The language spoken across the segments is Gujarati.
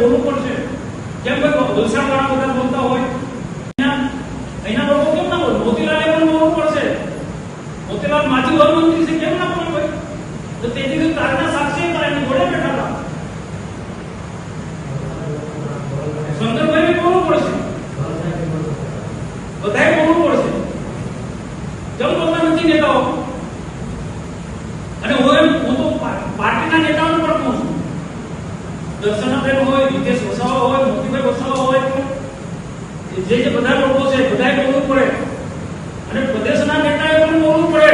બોલવું પડશે. કે કેમ ભાઈ વલસાડ બધા બોલતા હોય. અહીંના લોકો કેમ ના બોલે મોતીલાલે પણ બોલવું પડશે. મોતીલાલ માજી મંત્રી છે, કેમ ના બોલે ભાઈ તો તેથી તારના સાક્ષી હતા એની જોડે બેઠા હતા શંકરભાઈ બોલવું પડશે બધાએ બોલવું પડશે કેમ બોલતા નથી નેતાઓ. અને હું એમ, હું તો પાર્ટીના નેતાઓને પણ કહું છું. દર્શનાબેન હોય રીતેશ વસાવા હોય, મોતીભાઈ વસાવા હોય જે જે બધા લોકો છે, બધાએ બોલવું પડે. અને પ્રદેશના નેતાએ પણ બોલવું પડે.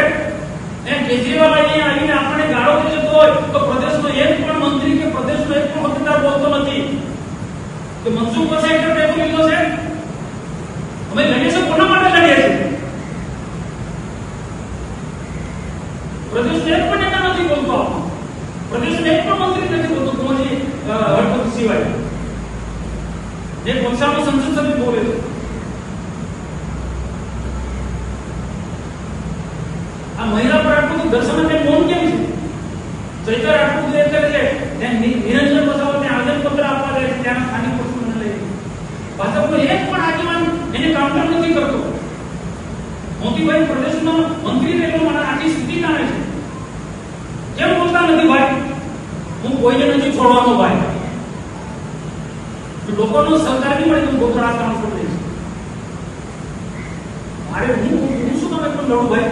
એ કેજરીવાલ અહીંયા આવીને આપણને ગાળો દીધો હોય, તો પ્રદેશનો એક પણ મંત્રી કે પ્રદેશનો એક પણ મતદાર બોલતો નથી કે મનસુખ વસાઈ એટલે ટેબલ લીધો છે અમે લડીએ છીએ કોના માટે લડીએ છીએ પ્રદેશનો એક પણ નેતા નથી બોલતો. પ્રદેશ એક પણ મંત્રી નથી બોલતો કોજી અ, સિવાય. જે કોલસામાં સંસદ સભ્ય બોલે છે. આ મહિલા પર આટલું દર્શન અને મૌન કેમ છે? ચૈતર આટલું એ કરે છે ત્યાં નિરંજન બસાવને ત્યાં પત્ર આપવા જાય છે ત્યાંના સ્થાનિક પક્ષોને લઈને ભાજપનો એક પણ આગેવાન એને કાઉન્ટર નથી કરતો. મોતીભાઈ પ્રદેશનો મંત્રી રહેલો મને આખી સ્થિતિ જાણે છે. કેમ નથી ભાઈ. હું કોઈને નથી છોડવાનો ભાઈ. લોકોનો સહકાર નહીં મળે તો હું ગોથડા કામ છોડી દઈશ. મારે હું હું શું તમે પણ લડું ભાઈ?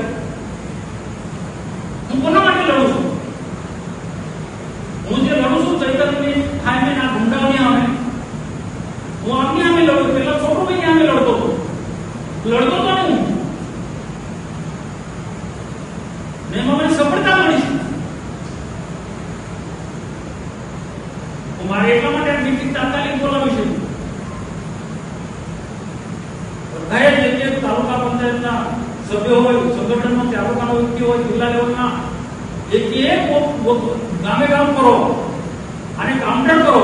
હું કોના માટે લડું છું? હું જે લડું છું ચૈતન્યની આ ના ગુંડાઓની આવે. હું આમની આમે લડું પેલા છોટો ભાઈ આમે લડતો હતો. લડતો તો નહીં. હું મેં મને સફળતા મળી છે તો મારે એટલા માટે આ મીટિંગ તાત્કાલિક બોલાવી છે બધાએ જે જે તાલુકા પંચાયતના સભ્યો હોય સંગઠનનો તાલુકાનો વ્યક્તિ હોય, જિલ્લા લેવલના, એક એક ગામે ગામ કરો અને કાઉન્ટર કરો.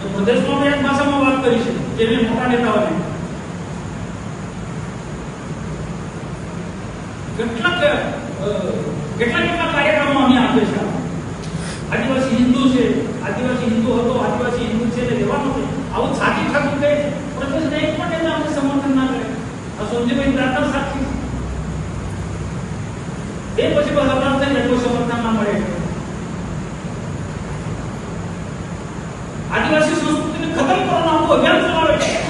તો પ્રદેશમાં એક ભાષામાં વાત કરી છે કે મોટા નેતાઓને. કેટલાક કેટલા કેટલા કાર્યક્રમો અમે આપે છે આદિવાસી હિન્દુ છે, આદિવાસી હિન્દુ હતો, આદિવાસી હિન્દુ છે, એટલે લેવાનું છે. આવું છાતી ઠાકુર કહે છે પ્રદેશને એક પણ નેતા અમને સમર્થન ના કરે સંજયભાઈ દાતા સાક્ષી. એ પછી ભગવાન થઈને કોઈ સમર્થન મળે આદિવાસી સંસ્કૃતિને ખતમ કરવાનો અભિયાન ચલાવે છે.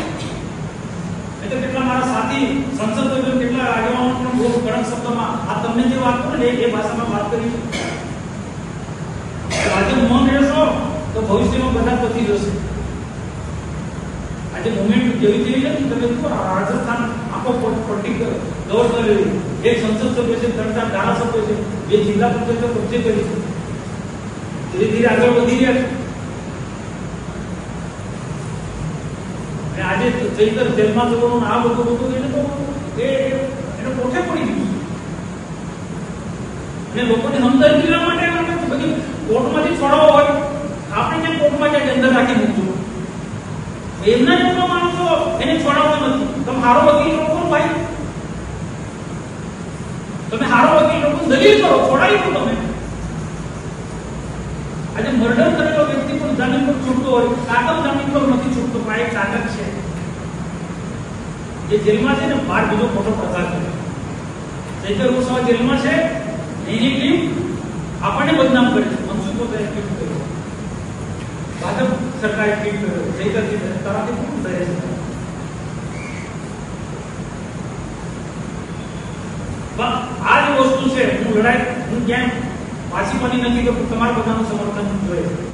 એટલે કેટલા મારા સાથી, સંસદ કેટલા આગેવાનો પણ બહુ કડક શબ્દોમાં આ તમને જે વાત કરું ને એ- ભાષામાં વાત કરી આજે મન રહેશો તો ભવિષ્યમાં બધા પતી જશે. આજે મુમેન્ટ જેવી જેવી છે તમે રાજસ્થાન આખો આજે ચૈતર આ બધું એને પોતે પડી ગયું અને લોકોને સમજાવી લેવા માટે બધી કોર્ટમાંથી છોડાવો હોય. આપણે કેમ કોર્ટમાં રાખી મૂકજો એમના જેટલો માણસો એને છોડાવતા નથી. તમે હારો વકીલ લોકો ભાઈ? તમે હારો વકીલ લોકો દલીલ કરો, છોડાવી દો તમે. આજે મર્ડર કરેલો વ્યક્તિ પણ જામીન પર છૂટતો હોય. કાગળ જામીન પર નથી છૂટતો, પણ એક કાગળ છે. જે જેલમાં છે ને, બહાર બીજો ખોટો પ્રચાર કરે ચૈતર ગોસ્વામી જેલમાં છે. એની ટીમ આપણને બદનામ કરે છે. મનસુખ તરીકે ભાજપ ચૈતરજી તરાથી પૂરું થયે છે પણ આ જે વસ્તુ છે, હું લડાઈ, હું ક્યાંય પાછી બની નથી કે તમારા બધાનું સમર્થન જોઈએ.